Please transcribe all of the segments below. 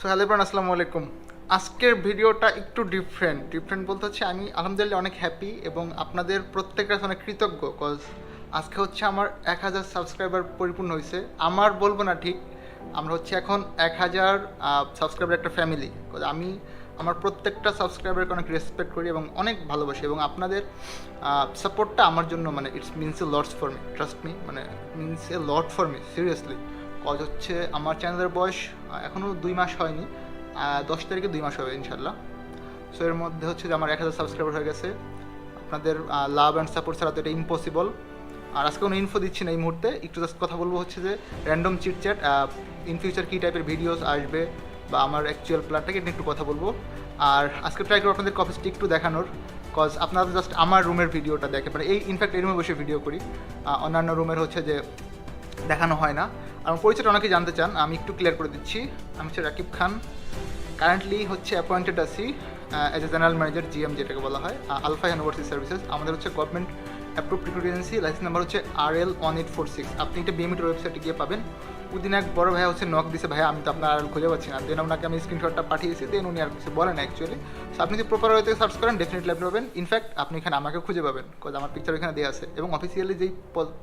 So hello everyone আসসালামু আলাইকুম আজকের ভিডিওটা একটু ডিফারেন্ট ডিফারেন্ট বলতে হচ্ছে আমি আলহামদুলিল্লাহ অনেক হ্যাপি এবং আপনাদের প্রত্যেকের কাছে অনেক কৃতজ্ঞ কজ আজকে হচ্ছে আমার এক হাজার সাবস্ক্রাইবার পরিপূর্ণ হয়েছে আমার বলব না ঠিক, আমরা হচ্ছে এখন এক হাজার সাবস্ক্রাইবার একটা ফ্যামিলি আমি আমার প্রত্যেকটা সাবস্ক্রাইবারকে অনেক রেসপেক্ট করি এবং অনেক ভালোবাসি এবং আপনাদের সাপোর্টটা আমার জন্য মানে it's means a lots for me trust me মানে means a lot for me seriously cause হচ্ছে আমার চ্যানেলের বয়স এখনও দুই মাস হয়নি দশ তারিখে দুই মাস হবে ইনশাল্লাহ সো এর মধ্যে হচ্ছে যে আমার এক হাজার সাবস্ক্রাইবার হয়ে গেছে। আপনাদের লাভ অ্যান্ড সাপোর্ট ছাড়া তো এটা ইম্পসিবল আর আজকে কোনো ইনফো দিচ্ছি না এই মুহূর্তে, একটু জাস্ট কথা বলব হচ্ছে যে র্যান্ডম চিটচ্যাট ইন ফিউচার কী টাইপের ভিডিওস আসবে বা আমার অ্যাকচুয়াল প্ল্যানটাকে নিয়ে একটু কথা বলব। আর আজকে ট্রাই করব আপনাদের কফিসটি একটু দেখানোর কজ আপনারা জাস্ট আমার রুমের ভিডিওটা দেখে মানে এই ইনফ্যাক্ট এই রুমে বসে ভিডিও করি। অন্যান্য রুমের হচ্ছে যে দেখানো হয় না। আমার পরিচয়টা অনেকে জানতে চান, আমি একটু ক্লিয়ার করে দিচ্ছি। আমি হচ্ছে রাকিব খান। কারেন্টলি হচ্ছে অ্যাপয়েন্টেড আছি as a general manager GM যেটাকে বলা হয় আলফা ইউনিভার্সিটি সার্ভিসেস আমাদের হচ্ছে government approve recruit agency license number হচ্ছে R L one eight four six আপনি একটা বিএমইটির ওয়েবসাইটে গিয়ে পাবেন। ওদিন এক বড় ভাই হচ্ছে নক দিছে, ভাই, আমি তো আপনার আর খুঁজে পাচ্ছি না। দেন আপনাকে আমি স্ক্রিনশটটা পাঠিয়েছি, দেন উনি আর কিছু বলেন অ্যাকচুয়ালি সো আপনি যদি প্রপার ওয়েতে সার্চ করেন ডেফিনেটলি আপনি পাবেন। ইনফ্যাক্ট আপনি এখানে আমাকে খুঁজে পাবেন কজ আমার পিকচার এখানে দেওয়া আছে। এবং অফিসিয়ালি যেই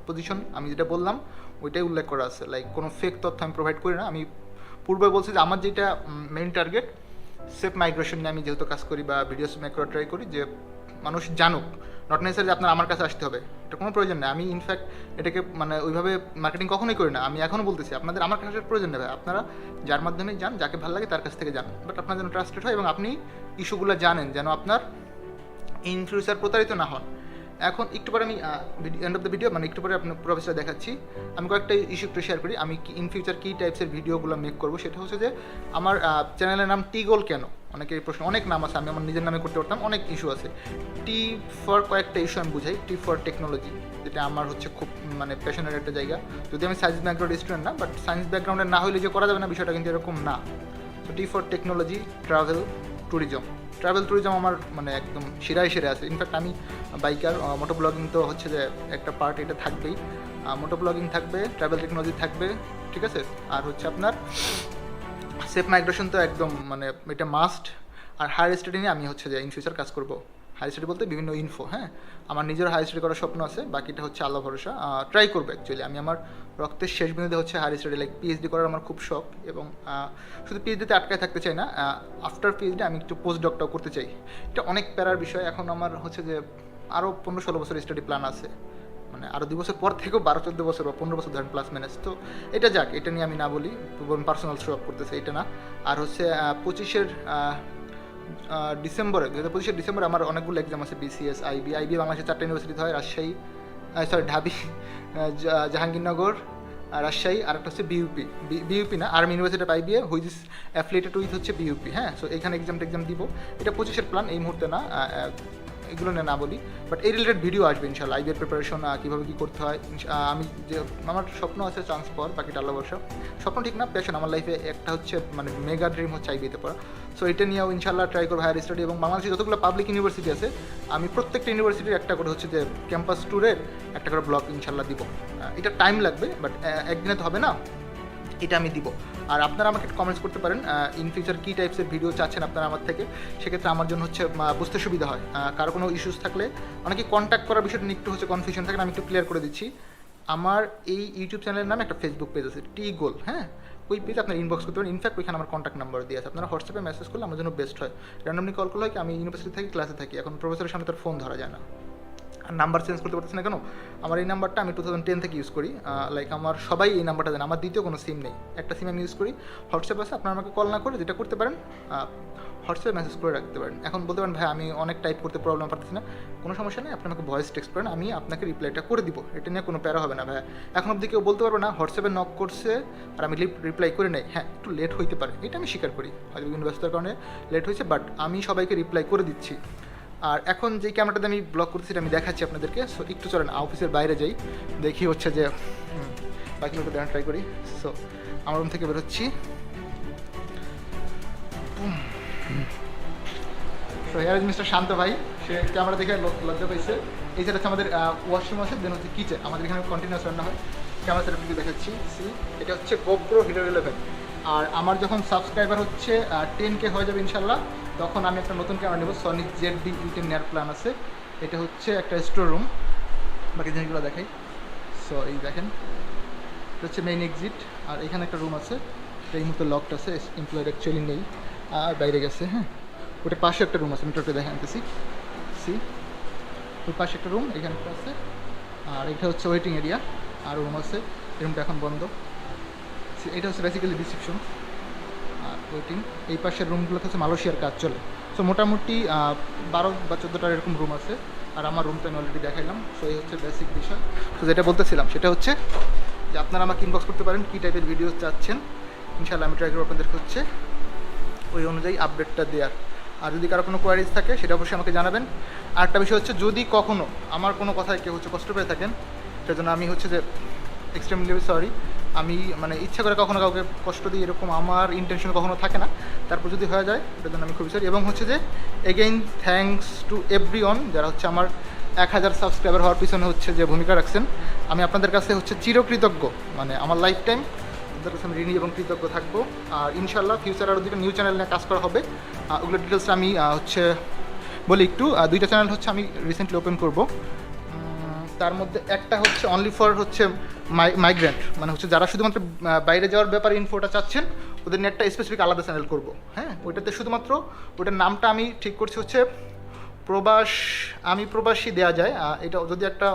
পজিশন আমি যেটা বললাম, ওইটাই উল্লেখ করা আছে। লাইক কোনো ফেক তথ্য আমি প্রোভাইড করি না। আমি পূর্বে বলছি যে আমার যেটা মেইন টার্গেট সেফ মাইগ্রেশন নিয়ে আমি যেহেতু কাজ করি বা ভিডিওস মেক করা ট্রাই করি, যে মানুষ জানুক। নট নেসারি আপনার আমার কাছে আসতে হবে। এটা কোনো প্রয়োজন নেই। আমি ইনফ্যাক্ট এটাকে মানে ওইভাবে মার্কেটিং কখনোই করি না। আমি এখনও বলতেছি, আপনাদের আমার কাছে প্রয়োজন নেবে। আপনারা যার মাধ্যমে যান, যাকে ভালো লাগে তার কাছ থেকে যান। বাট আপনার যেন ট্রাস্টেড হয় এবং আপনি ইস্যুগুলো জানেন, যেন আপনার ইন ফিউচার প্রতারিত না হন। এখন একটু পরে আমি এন্ড অফ দ্য ভিডিও মানে একটু পরে আপনার পুরো বিষয়টা দেখাচ্ছি। আমি কয়েকটা ইস্যু একটু শেয়ার করি। আমি ইন ফিউচার কী টাইপসের ভিডিওগুলো মেক করব সেটা হচ্ছে যে, আমার চ্যানেলের নাম টিগোল কেন? অনেকে প্রশ্ন অনেক নাম আছে, আমি আমার নিজের নামে করতে পারতাম, অনেক ইস্যু আছে। টি ফর কয়েকটা ইস্যু আমি বুঝাই। টি ফর টেকনোলজি যেটা আমার হচ্ছে খুব মানে প্যাশনের একটা জায়গা। যদি আমি সায়েন্স ব্যাকগ্রাউন্ড স্টুডেন্ট না বাট সায়েন্স ব্যাকগ্রাউন্ডের না হলে যে করা যাবে না, বিষয়টা কিন্তু এরকম না। তো T for technology travel tourism travel tourism আমার মানে একদম শিরায় সেরে আছে। ইনফ্যাক্ট আমি বাইকার মোটো ব্লগিং তো হচ্ছে যে একটা পার্ট এটা থাকবেই। মোটো ব্লগিং থাকবে ট্রাভেল টেকনোলজি থাকবে, ঠিক আছে? আর হচ্ছে আপনার সেফ মাইগ্রেশন তো একদম মানে এটা মাস্ট আর হায়ার স্টাডি নিয়ে আমি হচ্ছে যে ইন ফিউচার কাজ করব। হায়ার স্টাডি বলতে বিভিন্ন ইনফো হ্যাঁ? আমার নিজের হায়ার স্টাডি করার স্বপ্ন আছে, বাকিটা হচ্ছে আল্লাহ ভরসা। ট্রাই করব অ্যাকচুয়ালি আমি আমার রক্তের শেষ বিন্দুতে হচ্ছে হায়ার স্টাডি লাইক পিএইচডি করার আমার খুব শখ এবং শুধু পিএইচডিতে আটকায় থাকতে চাই না আফটার পিএইচডি আমি একটু পোস্ট ডকটাও করতে চাই। এটা অনেক প্যারার বিষয়। এখন আমার হচ্ছে যে আরও পনেরো ষোলো বছর স্টাডি প্ল্যান আছে। মানে আরও দুই বছর পর থেকেও বারো চোদ্দ বছর বা পনেরো বছর ধরেন প্লাস মাইনাস তো এটা যাক, এটা নিয়ে আমি না বলি পার্সোনাল শো আপ করতেছে এটা না। আর হচ্ছে পঁচিশের ডিসেম্বরে দু হাজার পঁচিশে ডিসেম্বরে আমার অনেকগুলো এক্সাম আছে বিসিএস আইবি আইবি বাংলাদেশের চারটে ইউনিভার্সিটি হয়, রাজশাহী সরি ঢাবি জাহাঙ্গীরনগর রাজশাহী, আর একটা হচ্ছে বিউপি বিউপি না army university of IBA which is affiliated with হচ্ছে বিউপি হ্যাঁ? সো এখানে এক্সাম টেক্সাম দিব। এটা পঁচিশের প্ল্যান এই মুহূর্তে না এগুলো নিয়ে না বলি বাট এই রিলেটেড ভিডিও আসবে ইনশাল্লাহ আইবিএর প্রিপারেশন কীভাবে কী করতে হয় আমি যে, আমার স্বপ্ন আছে চান্স পাওয়ার বাকিটা আল্লাহ বর্ষা। স্বপ্ন ঠিক না প্যাশন আমার লাইফে একটা হচ্ছে মানে মেগা ড্রিম হচ্ছে আইবিতে পড়া। সো এটা নিয়েও ইনশাল্লাহ ট্রাই করব হায়ার স্টাডি এবং বাংলাদেশে যতগুলো পাবলিক ইউনিভার্সিটি আছে, আমি প্রত্যেকটা ইউনিভার্সিটির একটা করে হচ্ছে যে ক্যাম্পাস ট্যুরের একটা করে ব্লগ ইনশাল্লাহ দিব। এটা টাইম লাগবে বাট একদিনে তো হবে না। এটা আমি দিব। আর আপনারা আমাকে কমেন্টস করতে পারেন ইন ফিউচার কী টাইপসের ভিডিও চাচ্ছেন আপনারা আমার থেকে, সেক্ষেত্রে আমার জন্য হচ্ছে বুঝতে সুবিধা হয়। কারও কোনো ইস্যুস থাকলে, অনেকে কন্ট্যাক্ট করার বিষয়টা একটু হচ্ছে কনফিউশন থাকে, আমি একটু ক্লিয়ার করে দিচ্ছি। আমার এই ইউটিউব চ্যানেলের নামে একটা ফেসবুক পেজ আছে টি গোল হ্যাঁ? ওই পেজ আপনার ইনবক্স করতে পারেন। ইনফ্যাক্ট ওইখানে আমার কন্ট্যাক্ট নাম্বার দিয়ে আছে। আপনারা হোয়াটসঅ্যাপে মেসেজ করলে আমার জন্য বেস্ট হয়। র্যান্ডমলি কল করলে হয় কি, আমি ইউনিভার্সিটি থেকে ক্লাসে থাকি, এখন প্রফেসরের সামনে তার ফোন ধরা যায় না। নাম্বার চেঞ্জ করতে পারতেছি না কেন? আমার এই নাম্বারটা আমি টু থাউজেন্ড টেন থেকে ইউজ করি। লাইক আমার সবাই এই নাম্বারটা দেন আমার দ্বিতীয় কোনো সিম নেই। একটা সিম আমি ইউজ করি। হোয়াটসঅ্যাপ আছে, আপনারা আমাকে কল না করে যেটা করতে পারেন হোয়াটসঅ্যাপে মেসেজ করে রাখতে পারেন। এখন বলতে পারেন, ভাই, আমি অনেক টাইপ করতে প্রবলেম পারতেছি না। কোনো সমস্যা নেই, আপনি আমাকে ভয়েস টেক্সট করেন, আমি আপনাকে রিপ্লাইটা করে দিব। এটা নিয়ে কোনো প্যারা হবে না ভাই এখন অবধি কেউ বলতে পারবে না, হোয়াটসঅ্যাপে নক করছে আর আমি রিপ্লাই করে নেই। হ্যাঁ একটু লেট হইতে পারে। এটা আমি স্বীকার করি। হয়তো বিভিন্ন ব্যস্ততার কারণে লেট হয়েছে বাট আমি সবাইকে রিপ্লাই করে দিচ্ছি। আর এখন যে ক্যামেরাটাতে আমি ব্লগ করতেছি সেটা আমি দেখাচ্ছি আপনাদেরকে। সো একটু চলেন অফিসের বাইরে যাই। দেখি হচ্ছে যে হুম, বাকিগুলো একটু দেখা ট্রাই করি। সো আমার রুম থেকে বেরোচ্ছি তো হেয়ার মিস্টার শান্ত ভাই। সে ক্যামেরা দেখে লজ্জা পাইছে। এই যেটা হচ্ছে আমাদের ওয়াশরুম আছে দেন হচ্ছে কিচেন আমাদের এখানে কন্টিনিউস রান্না হয়। ক্যামেরা সেটা দেখাচ্ছি। সি এটা হচ্ছে গোপ্রো হিরো ইলেভেন আর আমার যখন সাবস্ক্রাইবার হচ্ছে টেন কে হয়ে যাবে ইনশাল্লাহ। তখন আমি একটা নতুন ক্যামেরা নেব সনি জেড ডি ইউটেন নেয়ার প্ল্যান আছে। এটা হচ্ছে একটা স্টোর রুম বাকি জিনিসগুলো দেখাই। সো এই দেখেন। এটা হচ্ছে মেইন এক্সিট আর এখানে একটা রুম আছে। এটা এই মুহূর্তে লকড আছে। এমপ্লয়েড অ্যাকচুয়ালি নেই। আর বাইরে গেছে হ্যাঁ। ওটা পাশে একটা রুম আছে। আমি টোটাল দেখে আনতেছি। সি ওই পাশে একটা রুম এখানে একটা আছে। আর এটা হচ্ছে ওয়েটিং এরিয়া আর রুম আছে। রুমটা এখন বন্ধ। এটা হচ্ছে বেসিক্যালি রিসেপশন ওয়েটিং এই পাশের রুমগুলোতে হচ্ছে মালয়েশিয়ার কাজ চলে। সো মোটামুটি বারো বা চোদ্দোটার এরকম রুম আছে, আর আমার রুমটা আমি অলরেডি দেখাইলাম। সো এই হচ্ছে বেসিক বিষয়। তো যেটা বলতেছিলাম, সেটা হচ্ছে যে আপনারা আমাকে ইনবক্স করতে পারেন কী টাইপের ভিডিও চাচ্ছেন। ইনশাল্লাহ আমি ট্রাই করব আপনাদেরকে হচ্ছে ওই অনুযায়ী আপডেটটা দেওয়ার আর যদি কারও কোনো কোয়ারিজ থাকে, সেটা অবশ্যই আমাকে জানাবেন। আর একটা বিষয় হচ্ছে, যদি কখনো আমার কোনো কথায় কেউ হচ্ছে কষ্ট পেয়ে থাকেন, সেজন্য আমি হচ্ছে যে এক্সট্রিমলি সরি আমি মানে ইচ্ছা করে কখনো কাউকে কষ্ট দিই এরকম আমার ইন্টেনশন কখনো থাকে না। তারপর যদি হয়ে যায় এটার জন্য আমি খুবই সরি এবং হচ্ছে যে again thanks to everyone যারা হচ্ছে আমার এক হাজার সাবস্ক্রাইবার হওয়ার পিছনে হচ্ছে যে ভূমিকা রাখছেন। আমি আপনাদের কাছে হচ্ছে চিরকৃতজ্ঞ। মানে আমার লাইফ টাইম আপনাদের কাছে আমি ঋণী এবং কৃতজ্ঞ থাকব। আর ইনশাল্লাহ ফিউচার আরও দুটো নিউ চ্যানেল নিয়ে কাজ করা হবে। আহ, ওগুলোর ডিটেলস আমি হচ্ছে বলি একটু। দুইটা চ্যানেল হচ্ছে আমি রিসেন্টলি ওপেন করব। তার মধ্যে একটা হচ্ছে অনলি ফর হচ্ছে মাইগ্রেন্ট মানে হচ্ছে যারা শুধুমাত্র বাইরে যাওয়ার ব্যাপারে ইনফোটা চাচ্ছেন, ওদের একটা স্পেসিফিক আলাদা চ্যানেল করব। হ্যাঁ ওইটাতে শুধুমাত্র ওটার নামটা আমি ঠিক করছি হচ্ছে প্রবাস, আমি প্রবাসী দেওয়া যায় এটা যদি একটা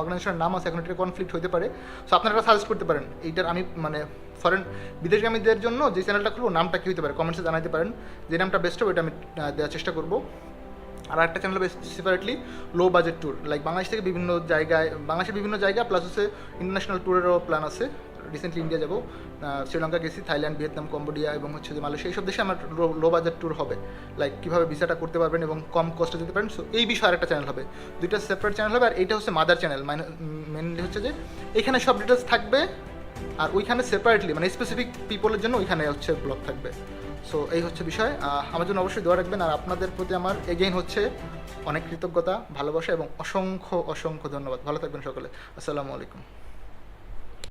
অর্গানাইজেশনের নাম আছে, এখন এটা কনফ্লিক্ট হতে পারে। সো আপনারা সাজেস্ট করতে পারেন, এইটার আমি মানে ফরেন বিদেশগামীদের জন্য যে চ্যানেলটা খুলবো, নামটা কী হতে পারে? কমেন্টসে জানাতে পারেন, যে নামটা বেস্ট হবে ওটা আমি দেওয়ার চেষ্টা করব। আর একটা channel separately low budget tour like Bangladesh থেকে বিভিন্ন জায়গায়, বাংলাদেশের বিভিন্ন জায়গা প্লাস হচ্ছে ইন্টারন্যাশনাল ট্যুরেরও প্ল্যান আছে। রিসেন্টলি ইন্ডিয়া যাব শ্রীলঙ্কা গেছি থাইল্যান্ড ভিয়েতনাম কম্বোডিয়া এবং হচ্ছে যে মালয়েশিয়া এইসব দেশে আমার লো বাজেট ট্যুর হবে। লাইক কীভাবে ভিসাটা করতে পারবেন এবং কম কস্টে যেতে পারেন সো এই বিষয়ে আরেকটা চ্যানেল হবে। দুইটা সেপারেট চ্যানেল হবে, আর এইটা হচ্ছে মাদার চ্যানেল মানে মেনলি হচ্ছে যে এখানে সব ডিটেলস থাকবে, আর ওইখানে সেপারেটলি মানে স্পেসিফিক পিপলের জন্য ওইখানে হচ্ছে ব্লগ থাকবে। সো এই হচ্ছে বিষয়। আমার জন্য অবশ্যই দোয়া রাখবেন। আর আপনাদের প্রতি আমার এগেইন হচ্ছে অনেক কৃতজ্ঞতা, ভালোবাসা এবং অসংখ্য অসংখ্য ধন্যবাদ। ভালো থাকবেন সকলে। আসসালামু আলাইকুম।